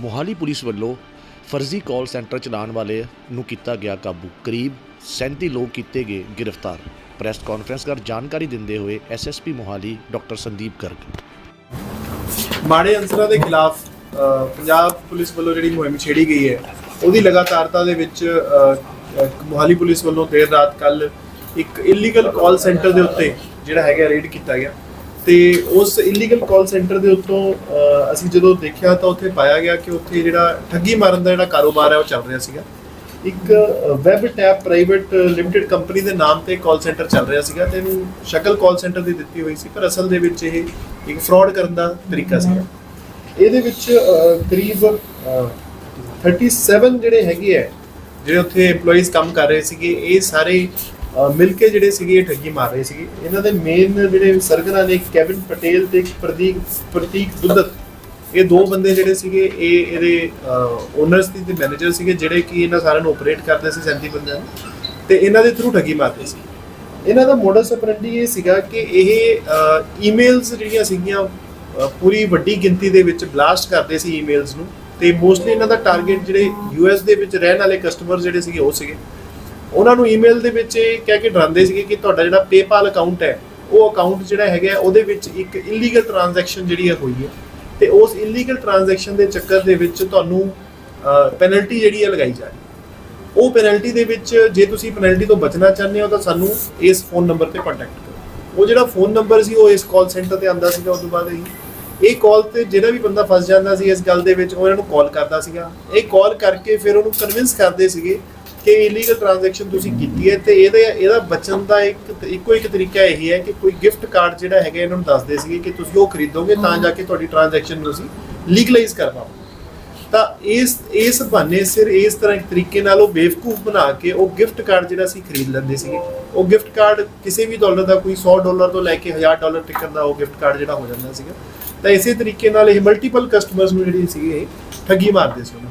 Mohali police ਵੱਲੋਂ ਫਰਜ਼ੀ call centre ਚਲਾਉਣ ਵਾਲੇ ਨੂੰ ਕੀਤਾ ਗਿਆ ਕਾਬੂ। ਕਰੀਬ 37 ਲੋਕ ਕੀਤੇ ਗਏ ਗ੍ਰਿਫਤਾਰ। ਪ੍ਰੈਸ ਕਾਨਫਰੰਸ ਕਰ ਜਾਣਕਾਰੀ ਦਿੰਦੇ ਹੋਏ ਐਸਐਸਪੀ ਮੋਹਾਲੀ ਡਾਕਟਰ ਸੰਦੀਪ ਗਰਗ। ਮਾੜੇ ਅੰਸਰਾਂ ਦੇ ਖਿਲਾਫ ਪੰਜਾਬ ਪੁਲਿਸ ਵੱਲੋਂ ਜਿਹੜੀ ਮੁਹਿੰਮ ਛੇੜੀ ਗਈ ਹੈ, ਉਹਦੀ ਲਗਾਤਾਰਤਾ ਦੇ ਵਿੱਚ ਮੋਹਾਲੀ ਪੁਲਿਸ ਵੱਲੋਂ ਦੇਰ ਰਾਤ ਕੱਲ ਇੱਕ ਇਲੀਗਲ ਕਾਲ ਸੈਂਟਰ ਦੇ ਉੱਤੇ ਜਿਹੜਾ ਹੈਗਾ ਰੇਡ ਕੀਤਾ ਗਿਆ। ਤੇ ਉਸ ਇਲੀਗਲ ਕਾਲ ਸੈਂਟਰ ਦੇ ਉੱਤੋਂ ਅਸੀਂ ਜਦੋਂ ਦੇਖਿਆ ਤਾਂ ਉੱਥੇ ਪਾਇਆ ਗਿਆ ਕਿ ਉੱਥੇ ਜਿਹੜਾ ਠੱਗੀ ਮਾਰਨ ਦਾ ਜਿਹੜਾ ਕਾਰੋਬਾਰ ਹੈ ਉਹ ਚੱਲ ਰਿਹਾ ਸੀਗਾ। ਇੱਕ web tap private limited company ਦੇ ਨਾਮ ਤੇ ਕਾਲ ਸੈਂਟਰ ਚੱਲ ਰਿਹਾ ਸੀਗਾ ਤੇ ਇਹਨੂੰ ਸ਼ਕਲ ਕਾਲ ਸੈਂਟਰ ਦੀ ਦਿੱਤੀ ਹੋਈ ਸੀ ਪਰ ਅਸਲ ਦੇ ਵਿੱਚ ਇਹ ਇੱਕ ਫਰਾਡ ਕਰਨ ਦਾ ਤਰੀਕਾ ਸੀਗਾ। ਇਹਦੇ ਵਿੱਚ ਕਰੀਬ ਅਹ, 37 ਜਿਹੜੇ ਹੈਗੇ ਆ ਜਿਹੜੇ ਉੱਥੇ EMPLOYEES ਕੰਮ ਕਰ ਰਹੇ ਸੀਗੇ ਇਹ ਸਾਰੇ ਮਿਲ ਕੇ ਜਿਹੜੇ ਸੀਗੇ, ਇਹ ਠੱਗੀ ਮਾਰ ਰਹੇ ਸੀਗੇ। ਇਹਨਾਂ ਦੇ ਮੇਨ ਜਿਹੜੇ ਸਰਗਨਾ ਨੇ ਕੈਵਿਨ ਪਟੇਲ ਤੇ ਇੱਕ ਪ੍ਰਤੀਕ ਪ੍ਰਤੀਕ ਦੁੱਧਤ ਇਹ ਦੋ ਬੰਦੇ ਜਿਹੜੇ ਸੀਗੇ, ਇਹ ਇਹਦੇ ਓਨਰਸ ਦੀ ਤੇ ਮੈਨੇਜਰ ਸੀਗੇ, ਜਿਹੜੇ ਕਿ ਇਹਨਾਂ ਸਾਰਿਆਂ ਨੂੰ ਆਪਰੇਟ ਕਰਦੇ ਸੀ 37 ਬੰਦਿਆਂ ਨੂੰ। ਤੇ ਇਹਨਾਂ ਦੇ ਥਰੂ ਠੱਗੀ ਮਾਰਦੇ ਸੀ। ਇਹਨਾਂ ਦਾ ਮੋਡਲ ਆਪਰੈਂਡੀ ਇਹ ਸੀਗਾ ਕਿ ਇਹ ਈਮੇਲਸ ਜਿਹੜੀਆਂ ਸੀਗੀਆਂ ਪੂਰੀ ਵੱਡੀ ਗਿਣਤੀ ਦੇ ਵਿੱਚ ਬਲਾਸਟ ਕਰਦੇ ਸੀ ਈਮੇਲਸ ਨੂੰ। ਤੇ ਮੋਸਟਲੀ ਇਹਨਾਂ ਦਾ ਟਾਰਗੇਟ ਜਿਹੜੇ ਯੂਐਸ ਦੇ ਵਿੱਚ ਰਹਿਣ ਵਾਲੇ ਕਸਟਮਰ ਜਿਹੜੇ ਸੀਗੇ, ਉਹ ਸੀਗੇ। ਉਹਨਾਂ ਨੂੰ ਈਮੇਲ ਦੇ ਵਿੱਚ ਇਹ ਕਹਿ ਕੇ ਡਰਾਉਂਦੇ ਸੀਗੇ ਕਿ ਤੁਹਾਡਾ ਜਿਹੜਾ PayPal ਅਕਾਊਂਟ ਹੈ, ਉਹ ਅਕਾਊਂਟ ਜਿਹੜਾ ਹੈਗਾ, ਉਹਦੇ ਵਿੱਚ ਇੱਕ ਇਲੀਗਲ ਟ੍ਰਾਂਜੈਕਸ਼ਨ ਜਿਹੜੀ ਹੈ ਹੋਈ ਹੈ। ਤੇ ਉਸ ਇਲੀਗਲ ਟ੍ਰਾਂਜੈਕਸ਼ਨ ਦੇ ਚੱਕਰ ਦੇ ਵਿੱਚ ਤੁਹਾਨੂੰ ਪੈਨਲਟੀ ਜਿਹੜੀ ਹੈ ਲਗਾਈ ਜਾ ਰਹੀ ਉਹ ਪੈਨਲਟੀ ਦੇ ਵਿੱਚ ਜੇ ਤੁਸੀਂ ਪੈਨਲਟੀ ਤੋਂ ਬਚਣਾ ਚਾਹੁੰਦੇ ਹੋ ਤਾਂ ਸਾਨੂੰ ਇਸ ਫੋਨ ਨੰਬਰ ਤੇ ਕੰਟੈਕਟ ਕਰੋ। ਉਹ ਜਿਹੜਾ ਫੋਨ ਨੰਬਰ ਸੀ, ਉਹ ਇਸ ਕਾਲ ਸੈਂਟਰ ਤੇ ਆਂਦਾ ਸੀਗਾ ਉਸ ਤੋਂ ਬਾਅਦ ਹੀ ਇਹ ਕਾਲ ਤੇ ਜਿਹੜਾ ਵੀ ਬੰਦਾ ਫਸ ਜਾਂਦਾ ਸੀ ਇਸ ਗੱਲ ਦੇ ਵਿੱਚ, ਉਹ ਇਹਨਾਂ ਨੂੰ ਕਾਲ ਕਰਦਾ ਸੀਗਾ। ਇਹ ਕਾਲ ਕਰਕੇ ਫਿਰ ਉਹਨੂੰ ਕਨਵਿੰਸ ਕਰਦੇ ਸੀਗੇ ਕਿ ਇਲੀਗਲ ਟ੍ਰਾਂਜੈਕਸ਼ਨ ਤੁਸੀਂ ਕੀਤੀ ਹੈ ਤੇ ਇਹਦਾ ਇਹਦਾ ਬਚਣ ਦਾ ਇੱਕ ਇੱਕੋ ਇੱਕ ਤਰੀਕਾ ਇਹੀ ਹੈ ਕਿ ਕੋਈ ਗਿਫਟ ਕਾਰਡ ਜਿਹੜਾ ਹੈਗਾ ਇਹਨਾਂ ਨੂੰ ਦੱਸਦੇ ਸੀਗੇ ਕਿ ਤੁਸੀਂ ਉਹ ਖਰੀਦੋਗੇ ਤਾਂ ਜਾ ਕੇ ਤੁਹਾਡੀ ਟ੍ਰਾਂਜੈਕਸ਼ਨ ਨੂੰ ਅਸੀਂ ਲੀਗਲਾਈਜ਼ ਕਰ ਪਾਵਾਂਗੇ ਤਾਂ ਇਸ ਇਸ ਬਹਾਨੇ ਸਿਰ ਇਸ ਤਰ੍ਹਾਂ ਇੱਕ ਤਰੀਕੇ ਨਾਲ ਉਹ ਬੇਵਕੂਫ ਬਣਾ ਕੇ ਉਹ ਗਿਫਟ ਕਾਰਡ ਜਿਹੜਾ ਸੀ ਖਰੀਦ ਲੈਂਦੇ ਸੀਗੇ ਉਹ ਗਿਫਟ ਕਾਰਡ ਕਿਸੇ ਵੀ ਡਾਲਰ ਦਾ ਕੋਈ 100 ਡਾਲਰ ਤੋਂ ਲੈ ਕੇ 1000 ਡਾਲਰ ਤੱਕ ਦਾ ਉਹ ਗਿਫਟ ਕਾਰਡ ਜਿਹੜਾ ਹੋ ਜਾਂਦਾ ਸੀਗਾ। ਤਾਂ ਇਸੇ ਤਰੀਕੇ ਨਾਲ ਇਹ ਮਲਟੀਪਲ ਕਸਟਮਰਸ ਨੂੰ ਜਿਹੜੀ ਸੀਗੇ ਠੱਗੀ ਮਾਰਦੇ ਸੀ ਉਹਨਾਂ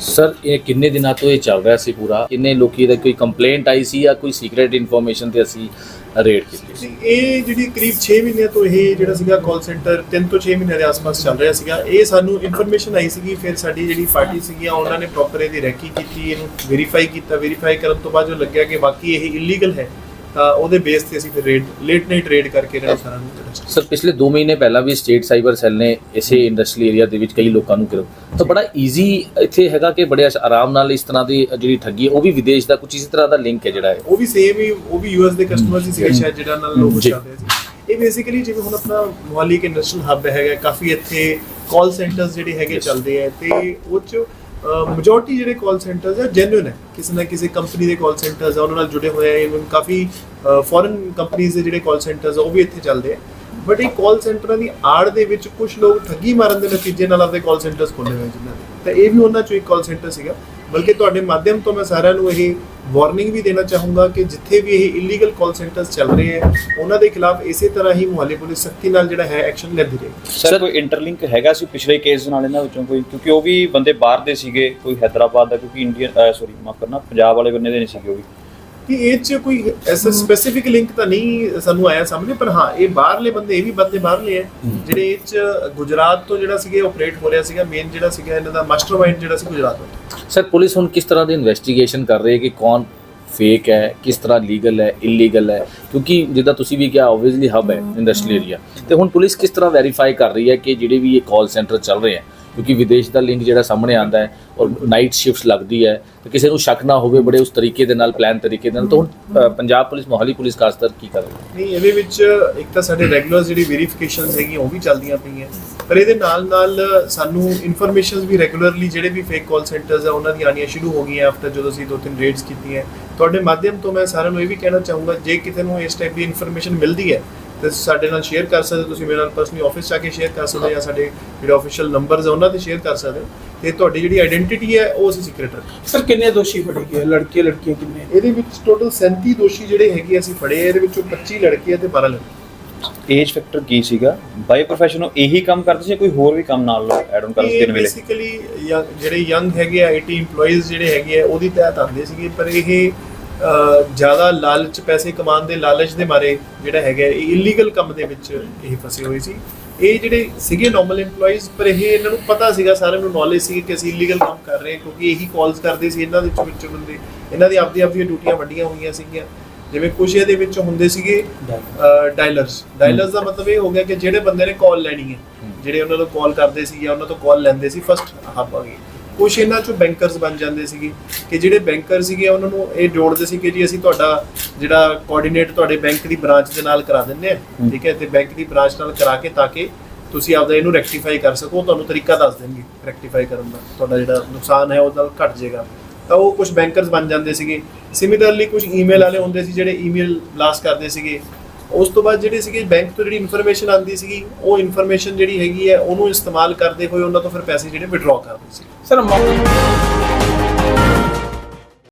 ਸਰ, ਇਹ ਕਿੰਨੇ ਦਿਨਾਂ ਤੋਂ ਇਹ ਚੱਲ ਰਿਹਾ ਸੀ ਪੂਰਾ? ਕਿੰਨੇ ਲੋਕੀ ਦਾ ਕੋਈ ਕੰਪਲੇਂਟ ਆਈ ਸੀ ਜਾਂ ਕੋਈ ਸੀਕ੍ਰੀਟ ਇਨਫੋਰਮੇਸ਼ਨ ਤੇ ਅਸੀਂ ਰੇਡ ਕੀਤੀ ਸੀ? ਇਹ ਜਿਹੜੀ ਕਰੀਬ 6 ਮਹੀਨਿਆਂ ਤੋਂ ਇਹ ਜਿਹੜਾ ਸੀਗਾ ਕਾਲ ਸੈਂਟਰ 3 ਤੋਂ 6 ਮਹੀਨਿਆਂ ਦੇ ਆਸ-ਪਾਸ ਚੱਲ ਰਿਹਾ ਸੀਗਾ। ਇਹ ਸਾਨੂੰ ਇਨਫੋਰਮੇਸ਼ਨ ਆਈ ਸੀਗੀ, ਫਿਰ ਸਾਡੀ ਜਿਹੜੀ ਪਾਰਟੀ ਸੀਗੀ, ਉਹਨਾਂ ਨੇ ਪ੍ਰੋਪਰ ਇਹਦੀ ਰੈਕੀ ਕੀਤੀ, ਇਹਨੂੰ ਵੈਰੀਫਾਈ ਕੀਤਾ। ਵੈਰੀਫਾਈ ਕਰਨ ਤੋਂ ਬਾਅਦ ਜੋ ਲੱਗਿਆ ਕਿ ਬਾਕੀ ਇਹ ਇਲੀਗਲ ਹੈ ਤਾਂ ਉਹਦੇ ਬੇਸ ਤੇ ਅਸੀਂ ਫਿਰ ਰੇਡ ਲੇਟ ਨਾਈਟ ਰੇਡ ਕਰਕੇ ਇਹਨਾਂ ਸਾਰਿਆਂ ਨੂੰ arrest ਕੀਤਾ। ਸਰ ਪਿਛਲੇ 2 ਮਹੀਨੇ ਪਹਿਲਾਂ ਵੀ ਸਟੇਟ ਸਾਈਬਰ ਸੈੱਲ ਨੇ ਇਸੇ ਇੰਡਸਟਰੀ ਏਰੀਆ ਦੇ ਵਿੱਚ ਕਈ ਲੋਕਾਂ ਨੂੰ ਗ੍ਰਿਫਤਾਰ ਤਾਂ ਬੜਾ ਈਜ਼ੀ ਇੱਥੇ ਹੈਗਾ ਕਿ ਬੜੇ ਆਰਾਮ ਨਾਲ ਇਸ ਤਰ੍ਹਾਂ ਦੀ ਜਿਹੜੀ ਠੱਗੀ ਹੈ ਉਹ ਵੀ ਵਿਦੇਸ਼ ਦਾ ਕੁਝ ਇਸੇ ਤਰ੍ਹਾਂ ਦਾ ਲਿੰਕ ਹੈ ਜਿਹੜਾ ਹੈ ਉਹ ਵੀ ਸੇਮ ਹੀ ਉਹ ਵੀ ਯੂਐਸ ਦੇ ਕਸਟਮਰਸ ਹੀ ਸੀਗੇ ਸ਼ਾਇਦ ਜਿਹੜਾ ਨਾਲ ਲੋਕ ਜੀ। ਚੱਲਦੇ ਸੀ ਇਹ ਬੇਸਿਕਲੀ ਜਿਵੇਂ ਹੁਣ ਆਪਣਾ ਮੋਹਾਲੀ ਇੱਕ ਇੰਡਸਟਰੀਅਲ ਹੱਬ ਹੈਗਾ ਕਾਫੀ ਇੱਥੇ ਕਾਲ ਸੈਂਟਰਸ ਜਿਹੜੇ ਹੈਗੇ Yes. ਚੱਲਦੇ ਆ ਤੇ ਉਹ ਚ ਮੈਜੋਰਟੀ ਜਿਹੜੇ ਕਾਲ ਸੈਂਟਰਸ ਆ ਜੈਨੂਇਨ ਹੈ। ਕਿਸੇ ਨਾ ਕਿਸੇ ਕੰਪਨੀ ਦੇ ਕਾਲ ਸੈਂਟਰਸ ਆ, ਉਹਨਾਂ ਨਾਲ ਜੁੜੇ ਹੋਏ ਆ ਇਵਨ ਕਾਫੀ ਫੋਰਨ ਕੰਪਨੀਆਂ ਦੇ ਜਿਹੜੇ ਕਾਲ ਸੈਂਟਰਸ ਆ, ਉਹ ਵੀ ਇੱਥੇ ਚੱਲਦੇ ਆ। ਬਟ ਇਹ ਕਾਲ ਸੈਂਟਰਾਂ ਦੀ ਆੜ ਦੇ ਵਿੱਚ ਕੁਝ ਲੋਕ ਠੱਗੀ ਮਾਰਨ ਦੇ ਨਤੀਜੇ ਨਾਲ ਆਪਣੇ ਕਾਲ ਸੈਂਟਰਸ ਖੋਲ੍ਹੇ ਹੋਏ ਜਿਨ੍ਹਾਂ ਦੇ। ਤਾਂ ਇਹ ਵੀ ਉਹਨਾਂ ਚੋਂ ਇੱਕ ਕਾਲ ਸੈਂਟਰ ਸੀਗਾ। ਬਲਕਿ ਤੁਹਾਡੇ ਮਾਧਿਅਮ ਤੋਂ ਮੈਂ ਸਾਰਿਆਂ ਨੂੰ ਇਹ ਵਾਰਨਿੰਗ ਵੀ ਦੇਣਾ ਚਾਹੂੰਗਾ ਕਿ ਜਿੱਥੇ ਵੀ ਇਹ ਇਲੀਗਲ ਕਾਲ ਸੈਂਟਰਸ ਚੱਲ ਰਹੇ ਹੈ, ਉਹਨਾਂ ਦੇ ਖਿਲਾਫ ਇਸੇ ਤਰ੍ਹਾਂ ਹੀ ਮੁਹੱਲੇ ਪੁਲਿਸ ਸਖਤੀ ਨਾਲ ਜਿਹੜਾ ਹੈ ਐਕਸ਼ਨ ਲੈਂਦੀ ਰਹੇ ਸਰ, ਕੋਈ ਇੰਟਰਲਿੰਕ ਹੈਗਾ ਸੀ ਪਿਛਲੇ ਕੇਸ ਨਾਲ ਇਹਨਾਂ ਵਿੱਚੋਂ ਕੋਈ? ਕਿਉਂਕਿ ਉਹ ਵੀ ਬੰਦੇ ਬਾਹਰ ਦੇ ਸੀਗੇ, ਕੋਈ ਹੈਦਰਾਬਾਦ ਦਾ, ਕਿਉਂਕਿ ਇੰਡੀਅਨ ਸੌਰੀ ਮਾਫ ਕਰਨਾ, ਪੰਜਾਬ ਵਾਲੇ ਬੰਦੇ ਦੇ ਨਹੀਂ ਸੀਗੇ ਉਹ ਵੀ। ਕਿ ਇਹ ਚ ਕੋਈ ਐਸਾ ਸਪੈਸੀਫਿਕ ਲਿੰਕ ਤਾਂ ਨਹੀਂ ਸਾਨੂੰ ਆਇਆ ਸਾਹਮਣੇ ਪਰ ਹਾਂ ਇਹ ਬਾਹਰਲੇ ਬੰਦੇ ਇਹ ਵੀ ਬੰਦੇ ਬਾਹਰਲੇ ਆ ਜਿਹੜੇ ਇਹ ਚ ਗੁਜਰਾਤ ਤੋਂ ਜਿਹੜਾ ਸੀਗਾ ਆਪਰੇਟ ਹੋ ਰਿਹਾ ਸੀਗਾ ਮੇਨ ਜਿਹੜਾ ਸੀਗਾ ਇਹਨਾਂ ਦਾ ਮਾਸਟਰਮਾਈਂਡ ਜਿਹੜਾ ਸੀ ਗੁਜਰਾਤ ਤੋਂ। ਸਰ ਪੁਲਿਸ ਹੁਣ ਕਿਸ ਤਰ੍ਹਾਂ ਦੀ ਇਨਵੈਸਟੀਗੇਸ਼ਨ ਕਰ ਰਹੀ ਹੈ ਕਿ ਕੌਣ ਫੇਕ ਹੈ ਕਿਸ ਤਰ੍ਹਾਂ ਲੀਗਲ ਹੈ ਇਲੀਗਲ ਹੈ? ਕਿਉਂਕਿ ਜਿੱਦਾਂ ਤੁਸੀਂ ਵੀ ਕਿਹਾ ਆਬਵੀਅਸਲੀ ਹਬ ਹੈ ਇੰਡਸਟਰੀਅਲ ਏਰੀਆ ਤੇ ਹੁਣ ਪੁਲਿਸ ਕਿਸ ਤਰ੍ਹਾਂ ਵੈਰੀਫਾਈ ਕਰ ਰਹੀ ਹੈ ਕਿ ਜਿਹੜੇ ਵੀ ਇਹ ਕਾਲ ਸੈਂਟਰ ਚੱਲ ਰਹੇ ਹੈ ਕਿਉਂਕਿ ਵਿਦੇਸ਼ ਦਾ ਲਿੰਕ ਜਿਹੜਾ ਸਾਹਮਣੇ ਆਂਦਾ ਹੈ ਔਰ ਨਾਈਟ ਸ਼ਿਫਟਸ ਲੱਗਦੀ ਹੈ, ਤੇ ਕਿਸੇ ਨੂੰ ਸ਼ੱਕ ਨਾ ਹੋਵੇ ਬੜੇ ਉਸ ਤਰੀਕੇ ਦੇ ਨਾਲ ਪਲਾਨ ਤਰੀਕੇ ਦੇ ਨਾਲ। ਤਾਂ ਹੁਣ ਪੰਜਾਬ ਪੁਲਿਸ, ਮੋਹਾਲੀ ਪੁਲਿਸ ਖਾਸ ਕਰ ਕੀ ਕਰ ਨਹੀਂ, ਇਹਦੇ ਵਿੱਚ ਇੱਕ ਤਾਂ ਸਾਡੇ ਰੈਗੂਲਰ ਜਿਹੜੀ ਵੈਰੀਫਿਕੇਸ਼ਨਸ ਹੈਗੀਆਂ ਉਹ ਵੀ ਚੱਲਦੀਆਂ ਪਈਆਂ। ਪਰ ਇਹਦੇ ਨਾਲ ਨਾਲ ਸਾਨੂੰ ਇਨਫੋਰਮੇਸ਼ਨਸ ਵੀ ਰੈਗੂਲਰਲੀ ਜਿਹੜੇ ਵੀ ਫੇਕ ਕਾਲ ਸੈਂਟਰਸ ਆ, ਉਹਨਾਂ ਦੀਆਂ ਆਉਣੀਆਂ ਸ਼ੁਰੂ ਹੋ ਗਈਆਂ ਆਫਟਰ ਜਦੋਂ ਅਸੀਂ ਦੋ ਤਿੰਨ ਰੇਡਸ ਕੀਤੀਆਂ। ਤੁਹਾਡੇ ਮਾਧਿਅਮ ਤੋਂ ਮੈਂ ਸਾਰਿਆਂ ਨੂੰ ਇਹ ਵੀ ਕਹਿਣਾ ਚਾਹੂੰਗਾ, ਜੇ ਕਿਸੇ ਨੂੰ ਇਸ ਟਾਈਪ ਦੀ ਇਨਫੋਰਮੇਸ਼ਨ ਮਿਲਦੀ ਹੈ ਤੇ ਸਾਡੇ ਨਾਲ ਸ਼ੇਅਰ ਕਰ ਸਕਦੇ ਤੁਸੀਂ ਮੇਰੇ ਨਾਲ ਪਰਸਨਲੀ ਆਫਿਸ ਜਾ ਕੇ ਸ਼ੇਅਰ ਕਰ ਸਕਦੇ ਜਾਂ ਸਾਡੇ ਜਿਹੜੇ ਆਫੀਸ਼ੀਅਲ ਨੰਬਰਸ ਆ ਉਹਨਾਂ ਤੇ ਸ਼ੇਅਰ ਕਰ ਸਕਦੇ ਹੋ। ਤੇ ਤੁਹਾਡੀ ਜਿਹੜੀ ਆਇਡੈਂਟੀਟੀ ਹੈ ਉਹ ਅਸੀਂ ਸੀਕ੍ਰੀਟ ਰੱਖਾਂਗੇ ਸਰ ਕਿੰਨੇ ਦੋਸ਼ੀ ਫੜੇ ਗਏ? ਲੜਕੇ ਲੜਕੀਆਂ ਕਿੰਨੇ? ਇਹਦੇ ਵਿੱਚ ਟੋਟਲ 37 ਦੋਸ਼ੀ ਜਿਹੜੇ ਹੈਗੇ ਅਸੀਂ ਫੜੇ ਇਹਦੇ ਵਿੱਚੋਂ 25 ਲੜਕੇ ਆ ਤੇ 12 ਲੜਕੇ। ਏਜ ਫੈਕਟਰ ਕੀ ਸੀਗਾ? ਬਾਈ ਪ੍ਰੋਫੈਸ਼ਨ ਉਹ ਇਹੀ ਕੰਮ ਕਰਦੇ ਸੀ ਕੋਈ ਹੋਰ ਵੀ ਕੰਮ ਨਾਲ ਐਡ ਆਨ ਕਰਦੇ ਦਿਨ ਵੇਲੇ? ਬੇਸਿਕਲੀ ਜਿਹੜੇ ਯੰਗ ਹੈਗੇ ਆ ਆਈਟੀ EMPLOYEES ਜਿਹੜੇ ਹੈਗੇ ਆ ਉਹਦੀ ਤਹਿਤ ਆਉਂਦੇ ਸੀਗੇ। ਪਰ ਇਹ ਜ਼ਿਆਦਾ ਲਾਲਚ ਪੈਸੇ ਕਮਾਉਣ ਦੇ ਲਾਲਚ ਦੇ ਮਾਰੇ ਜਿਹੜਾ ਹੈਗਾ ਇਹ ਇਲੀਗਲ ਕੰਮ ਦੇ ਵਿੱਚ ਇਹ ਫਸੇ ਹੋਏ ਸੀ। ਇਹ ਜਿਹੜੇ ਸੀਗੇ ਨਾਰਮਲ EMPLOYEES ਪਰ ਇਹ ਇਹਨਾਂ ਨੂੰ ਪਤਾ ਸੀਗਾ ਸਾਰਿਆਂ ਨੂੰ ਨੌਲੇਜ ਸੀ ਕਿ ਅਸੀਂ ਇਲੀਗਲ ਕੰਮ ਕਰ ਰਹੇ ਹਾਂ ਕਿਉਂਕਿ ਇਹੀ ਕਾਲਸ ਕਰਦੇ ਸੀ ਇਹਨਾਂ ਦੇ ਵਿੱਚ ਵਿੱਚ ਬੰਦੇ। ਇਹਨਾਂ ਦੀ ਆਪਦੀ ਆਪਦੀਆਂ ਡਿਊਟੀਆਂ ਵੱਡੀਆਂ ਹੋਈਆਂ ਸੀਗੀਆਂ। ਜਿਵੇਂ ਕੁਛ ਇਹਦੇ ਵਿੱਚ ਹੁੰਦੇ ਸੀਗੇ ਡਾਇਲਰਸ ਡਾਇਲਰਸ ਦਾ ਮਤਲਬ ਇਹ ਹੋ ਗਿਆ ਕਿ ਜਿਹੜੇ ਬੰਦੇ ਨੇ ਕਾਲ ਲੈਣੀ ਹੈ ਜਿਹੜੇ ਉਹਨਾਂ ਨੂੰ ਕਾਲ ਕਰਦੇ ਸੀ ਜਾਂ ਉਹਨਾਂ ਤੋਂ ਕਾਲ ਲੈਂਦੇ ਸੀ ਫਸਟ ਹੱਬ ਆ ਗਏ ਕੁਛ ਇਹਨਾਂ ਚੋਂ ਬੈਂਕਰਸ ਬਣ ਜਾਂਦੇ ਸੀਗੇ ਕਿ ਜਿਹੜੇ ਬੈਂਕਰ ਸੀਗੇ ਉਹਨਾਂ ਨੂੰ ਇਹ ਜੋੜਦੇ ਸੀ ਕਿ ਜੀ ਅਸੀਂ ਤੁਹਾਡਾ ਜਿਹੜਾ ਕੋਆਰਡੀਨੇਟ ਤੁਹਾਡੇ ਬੈਂਕ ਦੀ ਬ੍ਰਾਂਚ ਦੇ ਨਾਲ ਕਰਾ ਦਿੰਦੇ ਆ। ਠੀਕ ਹੈ ਤੇ ਬੈਂਕ ਦੀ ਬ੍ਰਾਂਚ ਨਾਲ ਕਰਾ ਕੇ ਤਾਂ ਕਿ ਤੁਸੀਂ ਆਪਦਾ ਇਹਨੂੰ ਰੈਕਟੀਫਾਈ ਕਰ ਸਕੋ ਤੁਹਾਨੂੰ ਤਰੀਕਾ ਦੱਸ ਦੇਣਗੇ ਰੈਕਟੀਫਾਈ ਕਰਨ ਦਾ ਤੁਹਾਡਾ ਜਿਹੜਾ ਨੁਕਸਾਨ ਹੈ ਉਹ ਨਾਲ ਘਟ ਜਾਏਗਾ। ਤਾਂ ਉਹ ਕੁਝ ਬੈਂਕਰਸ ਬਣ ਜਾਂਦੇ ਸੀਗੇ। ਸਿਮਿਲਰਲੀ ਕੁਝ ਈਮੇਲ ਵਾਲੇ ਹੁੰਦੇ ਸੀ ਜਿਹੜੇ ਈਮੇਲ ਬਲਾਸਟ ਕਰਦੇ ਸੀਗੇ। ਉਸ ਤੋਂ ਬਾਅਦ ਜਿਹੜੀ ਸੀਗੀ ਬੈਂਕ ਤੋਂ ਜਿਹੜੀ ਇਨਫੋਰਮੇਸ਼ਨ ਆਉਂਦੀ ਸੀਗੀ, ਉਹ ਇਨਫੋਰਮੇਸ਼ਨ ਜਿਹੜੀ ਹੈਗੀ ਹੈ, ਉਹਨੂੰ ਇਸਤੇਮਾਲ ਕਰਦੇ ਹੋਏ ਉਹਨਾਂ ਤੋਂ ਫਿਰ ਪੈਸੇ ਜਿਹੜੇ ਵਿਡਰਾਅ ਕਰਦੇ ਸੀ। ਸਰ